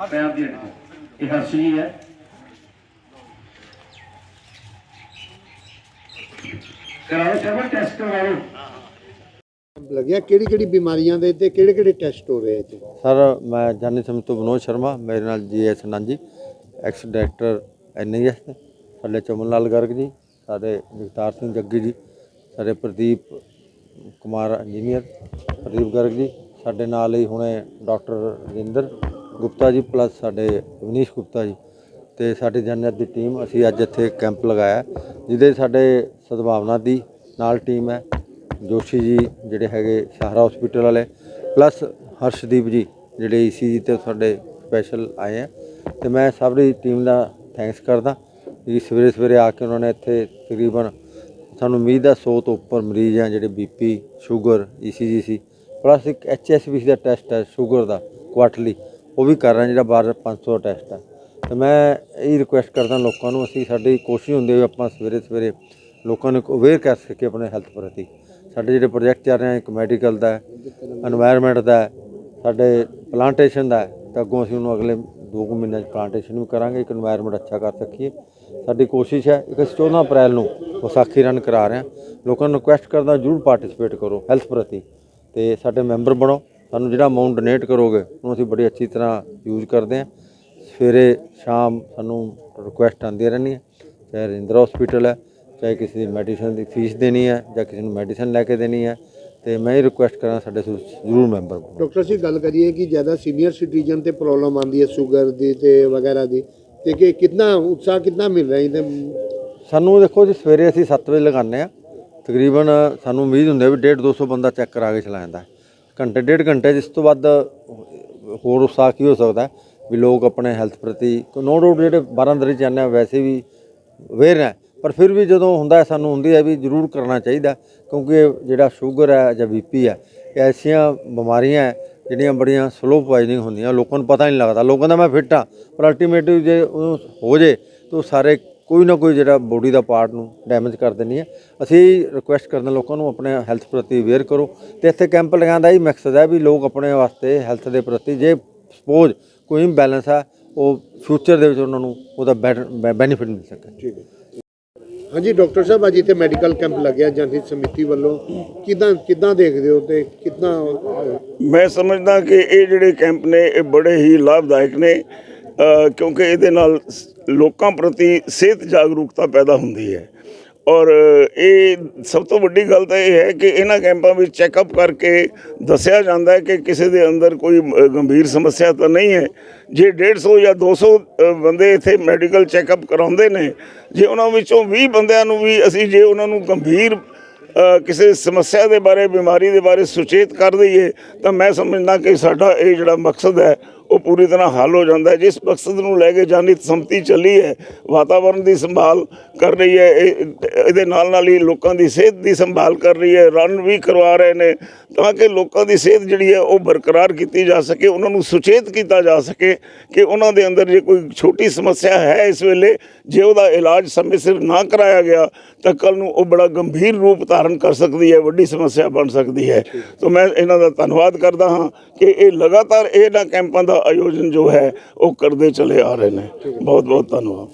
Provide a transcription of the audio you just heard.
ਪੈਰ ਦੀ ਹੱਡੀ ਇਹ ਹਰਸ਼ ਜੀ ਹੈ। ਕਰਾਓ ਸ਼ਰਮਾ ਟੈਸਟ ਕਰਵਾਓ ਲੱਗਿਆ ਕਿਹੜੀ ਕਿਹੜੀ ਬਿਮਾਰੀਆਂ ਦੇ ਤੇ ਕਿਹੜੇ ਕਿਹੜੇ ਟੈਸਟ ਹੋ ਰਹੇ ਜੀ ਸਰ ਮੈਂ ਜਾਨੀ ਸਮਝ ਤੋਂ ਵਿਨੋਦ ਸ਼ਰਮਾ ਮੇਰੇ ਨਾਲ GS ਨਾਂਜੀ ex director N I S ਸਾਡੇ ਚਮਨ ਲਾਲ ਗਰਗ ਜੀ ਸਾਡੇ ਜਗਤਾਰ ਸਿੰਘ ਜੱਗੀ ਜੀ ਸਾਡੇ ਪ੍ਰਦੀਪ ਕੁਮਾਰ ਇੰਜੀਨੀਅਰ ਪ੍ਰਦੀਪ ਗਰਗ ਜੀ ਸਾਡੇ ਨਾਲ ਹੀ ਹੁਣੇ ਡਾਕਟਰ ਰਜਿੰਦਰ ਗੁਪਤਾ ਜੀ ਪਲੱਸ ਸਾਡੇ ਵਿਨੀਸ਼ ਗੁਪਤਾ ਜੀ ਤੇ ਸਾਡੀ ਜਨਰਲ ਦੀ ਟੀਮ ਅਸੀਂ ਅੱਜ ਇੱਥੇ ਕੈਂਪ ਲਗਾਇਆ। ਜਿਹਦੇ ਸਾਡੇ ਸਦਭਾਵਨਾ ਦੀ ਨਾਲ ਟੀਮ ਹੈ, ਜੋਸ਼ੀ ਜੀ ਜਿਹੜੇ ਹੈਗੇ ਸਹਾਰਾ ਹਸਪੀਟਲ ਵਾਲੇ ਪਲੱਸ ਹਰਸ਼ਦੀਪ ਜੀ ਜਿਹੜੇ ਈਸੀਜੀ ਤੇ ਸਾਡੇ ਸਪੈਸ਼ਲ ਆਏ ਆ। ਤੇ ਮੈਂ ਸਾਰੀ ਟੀਮ ਦਾ ਥੈਂਕਸ ਕਰਦਾ ਕਿ ਸਵੇਰੇ ਸਵੇਰੇ ਆ ਕੇ ਉਹਨਾਂ ਨੇ ਇੱਥੇ ਤਕਰੀਬਨ ਸਾਨੂੰ ਉਮੀਦ ਹੈ 100 ਤੋਂ ਉੱਪਰ ਮਰੀਜ਼ ਆ ਜਿਹੜੇ B P sugar E C G ਸੀ ਪਲੱਸ ਇੱਕ ਐਚਐਸਬੀ ਦਾ ਟੈਸਟ ਹੈ ਸ਼ੂਗਰ ਦਾ ਕੁਆਟਰਲੀ ਉਹ ਵੀ ਕਰ ਰਹੇ ਜਿਹੜਾ ਬਾਰ 500 ਟੈਸਟ ਆ ਤੇ ਮੈਂ ਇਹ ਰਿਕੁਐਸਟ ਕਰਦਾ ਲੋਕਾਂ ਨੂੰ, ਅਸੀਂ ਸਾਡੀ ਕੋਸ਼ਿਸ਼ ਹੁੰਦੀ ਹੈ ਆਪਾਂ ਸਵੇਰੇ ਸਵੇਰੇ ਲੋਕਾਂ ਨੂੰ ਅਵੇਅਰ ਕਰ ਸਕੀਏ ਆਪਣੇ ਹੈਲਥ ਪ੍ਰਤੀ। ਸਾਡੇ ਜਿਹੜੇ ਪ੍ਰੋਜੈਕਟ ਚੱਲ ਰਹੇ ਆ ਇੱਕ ਮੈਡੀਕਲ ਦਾ এনवायरमेंट ਦਾ ਸਾਡੇ ਪਲਾਂਟੇਸ਼ਨ ਦਾ ਤਾਂ ਅੱਗੋਂ ਅਸੀਂ ਉਹਨੂੰ ਅਗਲੇ 2 ਮਹੀਨਿਆਂ 'ਚ ਪਲਾਂਟੇਸ਼ਨ ਵੀ ਕਰਾਂਗੇ, ਇੱਕ এনवायरमेंट ਅੱਛਾ ਕਰ ਸਕੀਏ। ਸਾਡੀ ਕੋਸ਼ਿਸ਼ ਹੈ ਕਿ 14 ਅਪ੍ਰੈਲ ਨੂੰ ਵਿਸਾਖੀ ਰਨ ਕਰਾ ਰਹੇ ਹਾਂ। ਲੋਕਾਂ ਨੂੰ ਰਿਕੁਐਸਟ ਕਰਦਾ, ਜਰੂਰ ਪਾਰਟਿਸਿਪੇਟ ਕਰੋ ਹੈਲਥ ਪ੍ਰਤੀ। ਤੇ ਸਾਡੇ ਮੈਂਬਰ ਬਣੋ। ਸਾਨੂੰ ਜਿਹੜਾ ਅਮਾਉਂਟ ਡੋਨੇਟ ਕਰੋਗੇ ਉਹਨੂੰ ਅਸੀਂ ਬੜੀ ਅੱਛੀ ਤਰ੍ਹਾਂ ਯੂਜ਼ ਕਰਦੇ ਹਾਂ। ਸਵੇਰੇ ਸ਼ਾਮ ਸਾਨੂੰ ਰਿਕੁਐਸਟ ਆਉਂਦੀਆਂ ਰਹਿੰਦੀਆਂ ਚਾਹੇ ਰਿੰਦਰ ਹਸਪੀਟਲ ਹੈ ਚਾਹੇ ਕਿਸੇ ਦੀ ਮੈਡੀਸਨ ਦੀ ਫੀਸ ਦੇਣੀ ਹੈ ਜਾਂ ਕਿਸੇ ਨੂੰ ਮੈਡੀਸਨ ਲੈ ਕੇ ਦੇਣੀ ਹੈ ਤੇ ਮੈਂ ਇਹ ਰਿਕੁਐਸਟ ਕਰਾਂ ਸਾਡੇ ਜ਼ਰੂਰ ਮੈਂਬਰ ਬਣੋ ਡਾਕਟਰ ਜੀ ਗੱਲ ਕਰੀਏ ਕਿ ਜ਼ਿਆਦਾ ਸੀਨੀਅਰ ਸਿਟੀਜ਼ਨ ਤੇ ਪ੍ਰੋਬਲਮ ਆਉਂਦੀ ਹੈ ਸ਼ੂਗਰ ਦੀ ਤੇ ਵਗੈਰਾ ਦੀ ਤੇ ਕਿ ਕਿੰਨਾ ਉਤਸ਼ਾਹ ਕਿੰਨਾ ਮਿਲ ਰਿਹਾ ਇਹਦੇ ਸਾਨੂੰ ਦੇਖੋ ਜੀ ਸਵੇਰੇ ਅਸੀਂ 7 ਵਜੇ ਲਗਾਉਂਦੇ ਆ ਤਕਰੀਬਨ ਸਾਨੂੰ ਉਮੀਦ ਹੁੰਦੀ ਹੈ ਵੀ 1.5 200 ਬੰਦਾ ਚੈੱਕ ਕਰਾ ਕੇ ਚਲਾ ਜਾਂਦਾ ਹੈ। ਘੰਟੇ, ਡੇਢ ਘੰਟੇ ਜਿਸ ਤੋਂ ਵੱਧ ਹੋਰ ਉਤਸ਼ਾਹ ਕੀ ਹੋ ਸਕਦਾ ਵੀ ਲੋਕ ਆਪਣੇ ਹੈਲਥ ਪ੍ਰਤੀ ਨੋ ਡਾਊਟ ਜਿਹੜੇ 12 ਦਰੀ ਜਾਂਦੇ ਆ, ਵੈਸੇ ਵੀ ਅਵੇਅਰ ਹੈ। ਪਰ ਫਿਰ ਵੀ ਜਦੋਂ ਹੁੰਦਾ ਸਾਨੂੰ ਹੁੰਦੀ ਹੈ ਵੀ ਜ਼ਰੂਰ ਕਰਨਾ ਚਾਹੀਦਾ ਕਿਉਂਕਿ ਜਿਹੜਾ ਸ਼ੂਗਰ ਹੈ ਜਾਂ ਬੀਪੀ ਹੈ, ਇਹ ਐਸੀਆਂ ਬਿਮਾਰੀਆਂ ਹੈ, ਜਿਹੜੀਆਂ ਬੜੀਆਂ ਸਲੋ ਪੋਇਜ਼ਨਿੰਗ ਹੁੰਦੀਆਂ। ਲੋਕਾਂ ਨੂੰ ਪਤਾ ਨਹੀਂ ਲੱਗਦਾ। ਲੋਕਾਂ ਦਾ ਮੈਂ ਫਿੱਟ ਹਾਂ, ਪਰ ਅਲਟੀਮੇਟਲੀ ਜੇ ਉਹਨੂੰ ਹੋ ਜੇ, ਤਾਂ ਉਹ ਸਾਰੇ ਕੋਈ ਨਾ ਕੋਈ ਜਿਹੜਾ ਬੋਡੀ ਦਾ ਪਾਰਟ ਨੂੰ ਡੈਮੇਜ ਕਰ ਦਿੰਦੀ ਹੈ। ਅਸੀਂ ਰਿਕੁਐਸਟ ਕਰਦੇ ਹਾਂ ਲੋਕਾਂ ਨੂੰ ਆਪਣੇ ਹੈਲਥ ਪ੍ਰਤੀ ਅਵੇਅਰ ਕਰੋ ਤੇ ਇੱਥੇ ਕੈਂਪ ਲਗਾਉਣ ਦਾ ਇਹ ਮਕਸਦ ਹੈ ਵੀ ਲੋਕ ਆਪਣੇ ਵਾਸਤੇ ਹੈਲਥ ਦੇ ਪ੍ਰਤੀ ਜੇ ਸਪੋਜ਼ ਕੋਈ ਇੰਬੈਲੈਂਸ ਹੈ ਉਹ ਫਿਊਚਰ ਦੇ ਵਿੱਚ ਉਹਨਾਂ ਨੂੰ ਉਹਦਾ ਬੈਨੀਫਿਟ ਮਿਲ ਸਕੇ। ਠੀਕ ਹੈ। ਹਾਂਜੀ ਡਾਕਟਰ ਸਾਹਿਬ ਅੱਜ ਇੱਥੇ ਮੈਡੀਕਲ ਕੈਂਪ ਲੱਗਿਆ ਜਨਹਿਤ ਸਮਿਤੀ ਵੱਲੋਂ। ਕਿਦਾਂ ਕਿਦਾਂ ਦੇਖਦੇ ਹੋ ਤੇ ਕਿੰਨਾ ਮੈਂ ਸਮਝਦਾ ਕਿ ਇਹ ਜਿਹੜੇ ਕੈਂਪ ਨੇ ਇਹ ਬੜੇ ਹੀ ਲਾਭਦਾਇਕ ਨੇ। ਕਿਉਂਕਿ ਇਹਦੇ ਨਾਲ ਲੋਕਾਂ ਪ੍ਰਤੀ ਸਿਹਤ ਜਾਗਰੂਕਤਾ ਪੈਦਾ ਹੁੰਦੀ ਹੈ। ਔਰ ਇਹ ਸਭ ਤੋਂ ਵੱਡੀ ਗੱਲ ਤਾਂ ਇਹ ਹੈ ਕਿ ਇਹਨਾਂ ਕੈਂਪਾਂ ਵਿੱਚ ਚੈੱਕਅਪ ਕਰਕੇ ਦੱਸਿਆ ਜਾਂਦਾ ਹੈ ਕਿ ਕਿਸੇ ਦੇ ਅੰਦਰ ਕੋਈ ਗੰਭੀਰ ਸਮੱਸਿਆ ਤਾਂ ਨਹੀਂ ਹੈ। ਜੇ 150 ਜਾਂ 200 ਅ, ਬੰਦੇ ਇੱਥੇ ਮੈਡੀਕਲ ਚੈੱਕਅਪ ਕਰਾਉਂਦੇ ਨੇ ਜੇ ਉਹਨਾਂ ਵਿੱਚੋਂ 20 ਬੰਦਿਆਂ ਨੂੰ ਵੀ ਅਸੀਂ ਜੇ ਉਹਨਾਂ ਨੂੰ ਗੰਭੀਰ ਕਿਸੇ ਸਮੱਸਿਆ ਦੇ ਬਾਰੇ, ਬਿਮਾਰੀ ਦੇ ਬਾਰੇ ਸੁਚੇਤ ਕਰ ਦਈਏ, ਤਾਂ ਮੈਂ ਸਮਝਦਾ ਕਿ ਸਾਡਾ ਇਹ ਜਿਹੜਾ ਮਕਸਦ ਹੈ, ਉਹ ਪੂਰੀ ਤਰ੍ਹਾਂ ਹੱਲ ਹੋ ਜਾਂਦਾ ਹੈ। ਜਿਸ ਮਕਸਦ ਨੂੰ ਲੈ ਕੇ ਜਾਨੀਤ ਸੰਮਤੀ ਚੱਲੀ ਹੈ ਵਾਤਾਵਰਣ ਦੀ ਸੰਭਾਲ ਕਰ ਰਹੀ ਹੈ, ਇਹ- ਇਹਦੇ ਨਾਲ ਨਾਲ ਹੀ ਲੋਕਾਂ ਦੀ ਸਿਹਤ ਦੀ ਸੰਭਾਲ ਕਰ ਰਹੀ ਹੈ ਰਨ ਵੀ ਕਰਵਾ ਰਹੇ ਨੇ, ਤਾਂ ਕਿ ਲੋਕਾਂ ਦੀ ਸਿਹਤ ਜਿਹੜੀ ਹੈ, ਉਹ ਬਰਕਰਾਰ ਕੀਤੀ ਜਾ ਸਕੇ, ਉਹਨਾਂ ਨੂੰ ਸੁਚੇਤ ਕੀਤਾ ਜਾ ਸਕੇ ਕਿ ਉਹਨਾਂ ਦੇ ਅੰਦਰ ਜੇ ਕੋਈ ਛੋਟੀ ਸਮੱਸਿਆ ਹੈ ਇਸ ਵੇਲੇ, ਜੇ ਉਹਦਾ ਇਲਾਜ ਸਮੇਂ ਸਿਰ ਨਾ ਕਰਾਇਆ ਗਿਆ, ਤਾਂ ਕੱਲ ਨੂੰ ਉਹ ਬੜਾ ਗੰਭੀਰ ਰੂਪ ਧਾਰਨ ਕਰ ਸਕਦੀ ਹੈ ਵੱਡੀ ਸਮੱਸਿਆ ਬਣ ਸਕਦੀ ਹੈ। ਤਾਂ ਮੈਂ ਇਹਨਾਂ ਦਾ ਧੰਨਵਾਦ ਕਰਦਾ ਹਾਂ ਕਿ ਇਹ ਲਗਾਤਾਰ ਇਹਨਾਂ ਕੈਂਪਾਂ ਦਾ ਆਯੋਜਨ ਜੋ ਹੈ ਉਹ ਕਰਦੇ ਚਲੇ ਆ ਰਹੇ ਨੇ। ਬਹੁਤ ਬਹੁਤ ਧੰਨਵਾਦ।